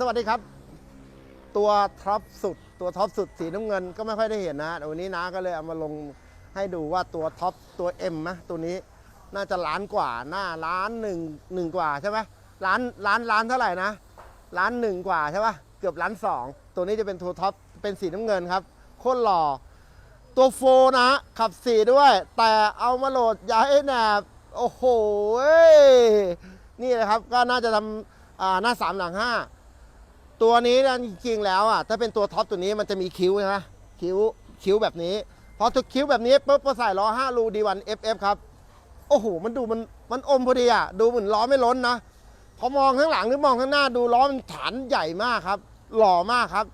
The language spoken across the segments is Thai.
สวัสดีครับ ตัวท็อปสุด ตัวท็อปสุดสีน้ำเงินก็ไม่ค่อยได้เห็นนะวันนี้น้าก็เลยเอามาลงให้ดูว่าตัวท็อปตัว M นะตัวนี้น่าจะล้านกว่าหน้าล้านหนึ่งหนึ่งกว่าใช่ไหมล้านล้านล้านเท่าไหร่นะล้านหนึ่งกว่าใช่ปะเกือบล้านสองตัวนี้จะเป็นตัวท็อปเป็นสีน้ำเงินครับโคตรหล่อตัวโฟนะ ขับสีด้วย แต่เอามาโหลดย้ายแหนบโอ้โหนี่เลยครับก็น่าจะทำหน้าสามหลังห้า ตัวนี้นะจริงๆแล้วอะถ้าเป็นตัวท็อปตัวนี้มันจะมีคิ้วใช่ไหมคิ้วคิ้วแบบนี้พอถูกคิ้วแบบนี้ปุ๊บพอใส่ล้อ5รูดีวัน FF ครับโอ้โหมันดูมันมันอมพอดีอะดูเหมือนล้อไม่ล้นนะพอมองข้างหลังหรือมองข้างหน้าดูล้อมันฐานใหญ่มากครับ หล่อมากครับ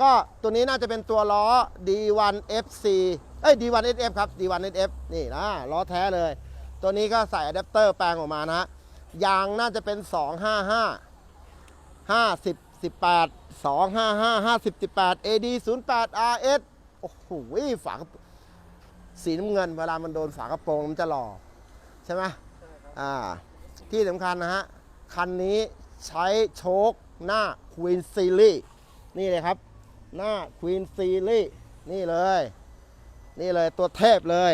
ก็ตัวนี้น่าจะเป็นตัวล้อ D1 FC เอ้ย D1 SF ครับ D1 SF นี่นะล้อแท้เลย ตัวนี้ก็ใส่อะแดปเตอร์แปลงออกมานะฮะยางน่าจะเป็น 255 50 18 255 50 18 AD 08 RS โอ้โหฝากระโปรงสีน้ำเงิน เวลามันโดนฝากระโปรงมันจะหล่อ ใช่ไหมอ่า ที่สำคัญนะฮะ คันนี้ใช้โชคหน้า Queen Series นี่เลยครับ หน้า Queen Series นี่เลย นี่เลยตัวเทพเลย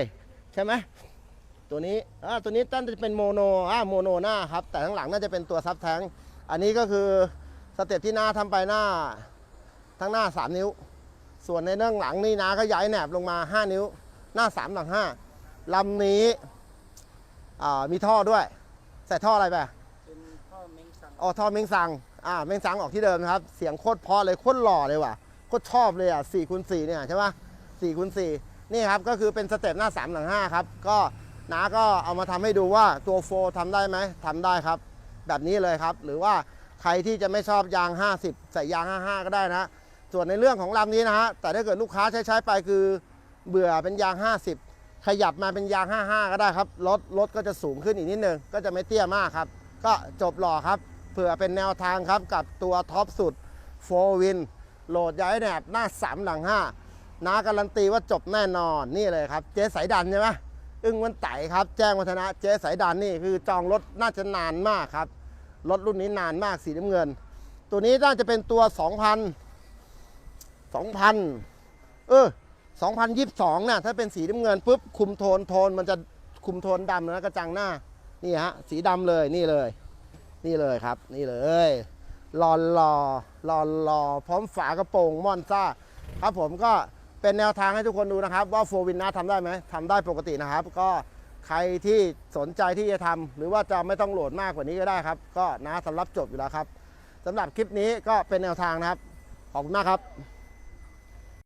ใช่ไหมตัวนี้อ่าตัวนี้ตั้นจะเป็นโมโนอ่าโมโนหน้าครับ แต่ข้างหลังน่าจะเป็นตัวซับแทงค์อันนี้ก็คือ สเต็ปที่หน้าทำไปหน้า ทั้งหน้า 3 นิ้ว ส่วนในเรื่องหลังนี่นาก็ย้ายแหนบลงมา 5 นิ้ว หน้า3หลัง5ลำนี้อ่ามีท่อด้วย ใส่ท่ออะไรไปเป็นพ่อเม้งสังอ๋อท่อเม้งซังอ่าเม้งซังออกที่เดิมนะครับ เสียงโคตรเพราะเลยโคตรหล่อเลยว่ะโคตรชอบเลยอะ4คูณ4เนี่ยใช่ปะ4คูณ4นี่ครับก็คือเป็นสเต็ปหน้า 3 หลัง 5 ครับ ก็น้าก็เอามาทำให้ดูว่าตัวโฟทำได้ไหมทำได้ครับ แบบนี้เลยครับ หรือว่า ใครที่จะไม่ชอบยาง 50 ใส่ยาง 55 ก็ได้นะ ส่วนในเรื่องของลำนี้นะฮะ แต่ถ้าเกิดลูกค้าใช้ใช้ไปคือเบื่อเป็นยาง 50 ขยับมาเป็นยาง 55 ก็ได้ครับ รถรถก็จะสูงขึ้นอีกนิดนึง ก็จะไม่เตี้ยมากครับ ก็จบหล่อครับ เผื่อเป็นแนวทางครับกับตัวท็อปสุด4 Win โหลดย้ายแหนบหน้า 3 หลัง 5น้าการันตีว่าจบแน่นอนนี่เลยครับ เจ๊สายดันใช่ไหมอึ้งวันไต่ครับ แจ้งวัฒนะเจ๊สายดันนี่คือจองรถน่าจะนานมากครับ รถรุ่นนี้นานมากสีน้ำเงิน ตัวนี้น่าจะเป็นตัว 2,000 2,000 เออ 2022น่ะ ถ้าเป็นสีน้ำเงินปุ๊บ คุมโทนโทนมันจะคุมโทนดำนะกระจังหน้า นี่ฮะ สีดำเลยนี่เลย นี่เลยครับ นี่เลยหลอหล่อหลอหล่อพร้อมฝากระโปรงมอนซ่า ครับผมก็เป็นแนวทางให้ทุกคนดูนะครับ ว่าโฟวินนะทำได้ไหมทำได้ปกตินะครับก็ ใครที่สนใจที่จะทำหรือว่าจะไม่ต้องโหลดมากกว่านี้ก็ได้ครับ ก็นะสำหรับจบอยู่แล้วครับสำหรับคลิปนี้ก็เป็นแนวทางนะครับ ขอบคุณมากครับ